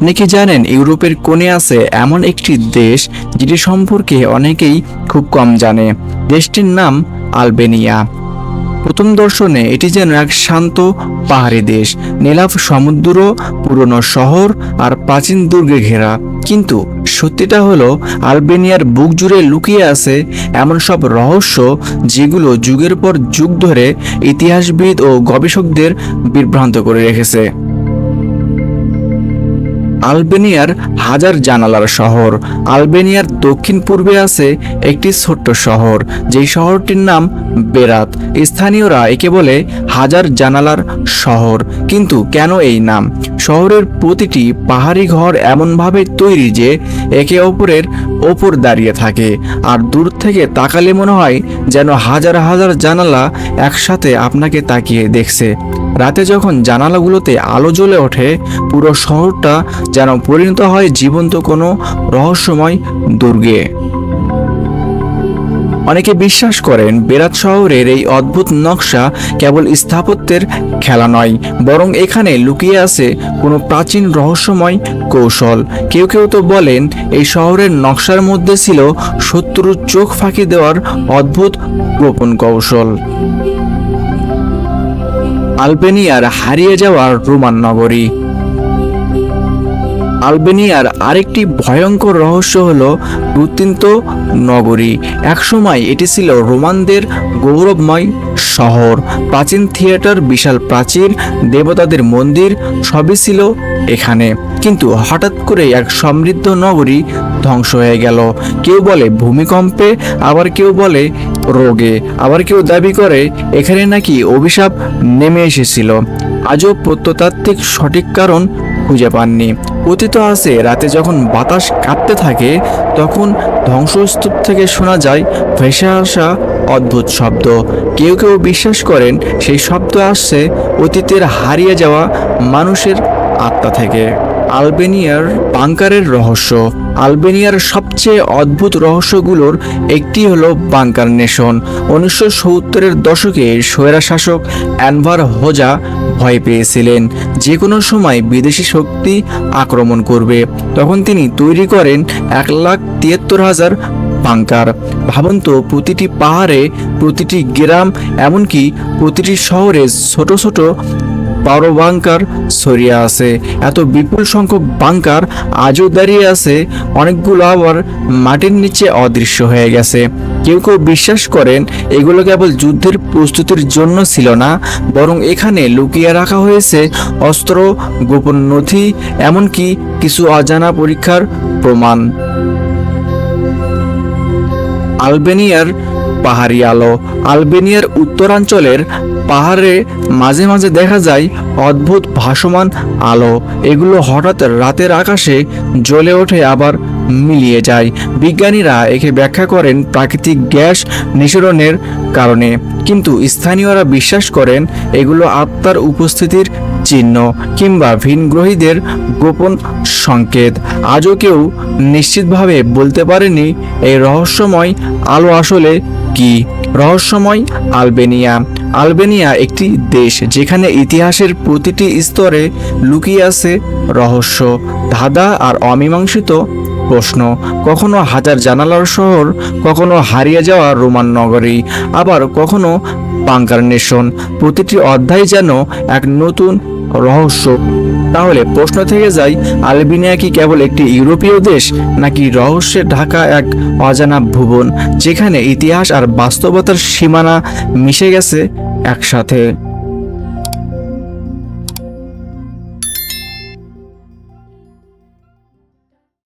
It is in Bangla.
আপনি কি জানেন ইউরোপের কোণে আছে এমন একটি দেশ যেটি সম্পর্কে অনেকেই খুব কম জানে? দেশটির নাম আলবেনিয়া। প্রথম দর্শনে এটি যেন এক শান্ত পাহাড়ি দেশ। নীলাভ সমুদ্র, পুরনো শহর আর প্রাচীন দুর্গে ঘেরা। কিন্তু সত্যিটা হলো, আলবেনিয়ার বুক জুড়ে লুকিয়ে আছে এমন সব রহস্য যেগুলো যুগের পর যুগ ধরে ইতিহাসবিদ ও গবেষকদের বিভ্রান্ত করে রেখেছে। আলবেনিয়ার হাজার জানালার শহর। আলবেনিয়ার দক্ষিণ পূর্বে আছে একটি ছোট্ট শহর, যেই শহরটির নাম বেরাত। স্থানীয়রা একে বলে হাজার জানালার শহর, কিন্তু কেন এই নাম? শহরের প্রতিটি পাহাড়ি ঘর এমনভাবে তৈরি যে একে অপরের ওপর দাঁড়িয়ে থাকে। আর দূর থেকে তাকালে মনে হয় যেন হাজার হাজার জানালা একসাথে আপনাকে তাকিয়ে দেখছে। রাতে যখন জানালাগুলোতে আলো জ্বলে ওঠে, পুরো শহরটা যেন পরিণত হয় জীবন্ত কোনো রহস্যময় দুর্গে। অনেকে বিশ্বাস করেন বেরাত শহরের এই অদ্ভুত নকশা কেবল স্থাপত্যের খেলা নয়, বরং এখানে লুকিয়ে আছে কোনো প্রাচীন রহস্যময় কৌশল। কেউ কেউ তো বলেন এই শহরের নকশার মধ্যে ছিল শত্রুর চোখ ফাঁকি দেওয়ার অদ্ভুত গোপন কৌশল। আলবেনিয়ার হারিয়ে যাওয়ার রোমান নগরী। আলবেনিয়ার আরেকটি ভয়ঙ্কর রহস্য হল রুতিন্ত নগরী। একসময় এটি ছিল রোমানদের গৌরবময় শহর। প্রাচীন থিয়েটার, বিশাল প্রাচীর, দেবতাদের মন্দির, সবই ছিল এখানে। কিন্তু হঠাৎ করে এক সমৃদ্ধ নগরী ধ্বংস হয়ে গেল। কেউ বলে ভূমিকম্পে, আবার কেউ বলে রোগে। আবার কেউ দাবি করে, এখানে নাকি অভিশাপ নেমে এসেছিল। আজও প্রত্নতাত্ত্বিক সঠিক কারণ খুঁজে পাননি। অতীত আছে, রাতে যখন বাতাস কাঁপতে থাকে, তখন ধ্বংসস্তূপ থেকে শোনা যায় ভেসে আসা অদ্ভুত শব্দ। কেউ কেউ বিশ্বাস করেন, সেই শব্দ আসছে অতীতের হারিয়ে যাওয়া মানুষের আত্মা থেকে। আলবেনিয়ার বাংকারের রহস্য। আলবেনিয়ার সবচেয়ে অদ্ভুত রহস্যগুলোর একটি হলো বাংকার নেশন উনিশশো সত্তরের দশকে স্বৈরা শাসক অ্যানভার হোজা ভয় পেয়েছিলেন। যে কোনো সময় বিদেশি শক্তি আক্রমণ করবে। তখন তিনি তৈরি করেন এক লাখ তিয়াত্তর হাজার বাংকার। ভাবুন তো, প্রতিটি পাহাড়ে, প্রতিটি গ্রাম, এমনকি প্রতিটি শহরে ছোট ছোট বারো বাংকার ছড়িয়ে আছে। এত বিপুল সংখ্যক বাংকার আজও দাঁড়িয়ে আছে। অনেকগুলো আবার মাটির নিচে অদৃশ্য হয়ে গেছে। কেউ কেউ বিশ্বাস করেন, এগুলো কেবল যুদ্ধের প্রস্তুতির জন্য ছিল না, বরং এখানে লুকিয়ে রাখা হয়েছে অস্ত্র, গোপন নথি, এমনকি কিছু অজানা পরীক্ষার প্রমাণ। আলবেনিয়ার পাহাড়ি আলো। আলবেনিয়ার উত্তরাঞ্চলের পাহাড়ে মাঝে মাঝে দেখা যায় অদ্ভুত ভাসমান আলো। এগুলো হঠাৎ রাতের আকাশে জ্বলে ওঠে, আবার মিলিয়ে যায়। বিজ্ঞানীরা একে ব্যাখ্যা করেন প্রাকৃতিক গ্যাস নিঃসরণের কারণে। কিন্তু স্থানীয়রা বিশ্বাস করেন এগুলো আত্মার উপস্থিতির চিহ্ন কিংবা ভিনগ্রহীদের গোপন সংকেত। আজও কেউ নিশ্চিতভাবে বলতে পারেনি এই রহস্যময় আলো আসলে কি। রহস্যময় আলবেনিয়া। আলবেনিয়া একটি দেশ যেখানে ইতিহাসের প্রতিটি স্তরে লুকিয়ে আছে রহস্য, ধাঁধা আর অমীমাংসিত প্রশ্ন। কখনো হাজার জানালার শহর, কখনো হারিয়ে যাওয়া রোমান নগরী, আবার কখনো পাঙ্কার নেশন। প্রতিটি অধ্যায় যেন এক নতুন রহস্য। তাহলে প্রশ্ন থেকে যায় আলবেনিয়া কি কেবল একটি ইউরোপীয় দেশ, নাকি রহস্যে ঢাকা এক অজানা ভুবন, যেখানে ইতিহাস আর বাস্তবতার সীমানা মিশে গেছে একসাথে?